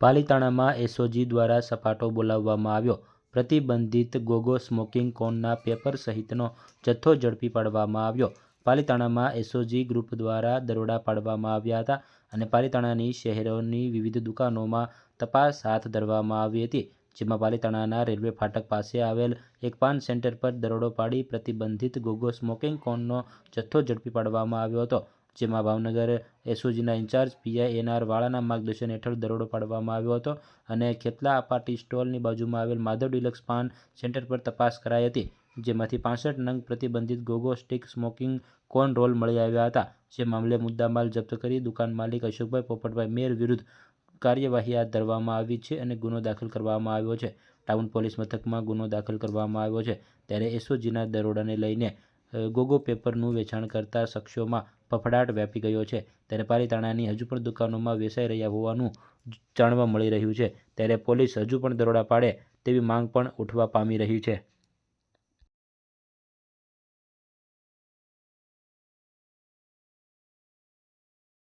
પાલિતાણામાં SOG દ્વારા સપાટો બોલાવવામાં આવ્યો. પ્રતિબંધિત ગોગો સ્મોકિંગ કોનના પેપર સહિતનો જથ્થો ઝડપી પાડવામાં આવ્યો. પાલિતાણામાં એસઓજી ગ્રુપ દ્વારા દરોડા પાડવામાં આવ્યા હતા અને પાલિતાણાની શહેરોની વિવિધ દુકાનોમાં તપાસ હાથ ધરવામાં આવી હતી, જેમાં પાલિતાણાના રેલવે ફાટક પાસે આવેલ એક પાન સેન્ટર પર દરોડો પાડી પ્રતિબંધિત ગોગો સ્મોકિંગ કોનનો જથ્થો ઝડપી પાડવામાં આવ્યો હતો. જેમાં ભાવનગર એસઓજીના ઇન્ચાર્જ પીઆઈ એનઆર વાળાના માર્ગદર્શન હેઠળ દરોડો પાડવામાં આવ્યો હતો અને ખેતલા પાર્ટી સ્ટોલની બાજુમાં આવેલ માધવ ડિલક્સ પાન સેન્ટર પર તપાસ કરાઈ હતી, જેમાંથી પાંસઠ નંગ પ્રતિબંધિત gogo stick smoking cone roll મળી આવ્યા હતા, જે મામલે મુદ્દામાલ જપ્ત કરી દુકાન માલિક અશોકભાઈ પોપટભાઈ મેર વિરુદ્ધ કાર્યવાહી હાથ ધરવામાં આવી છે અને ગુનો દાખલ કરવામાં આવ્યો છે. ટાઉન પોલીસ મથકમાં ગુનો દાખલ કરવામાં આવ્યો છે, ત્યારે એસઓજીના દરોડાને લઈને ગોગો પેપરનું વેચાણ કરતા શખ્સોમાં ફફડાટ વ્યાપી ગયો છે. ત્યારે પાલિતાણાની હજુ પણ દુકાનોમાં વેચાઈ રહ્યા હોવાનું જાણવા મળી રહ્યું છે. ત્યારે પોલીસ હજુ પણ દરોડા પાડે તેવી માંગ પણ ઉઠવા પામી રહી છે.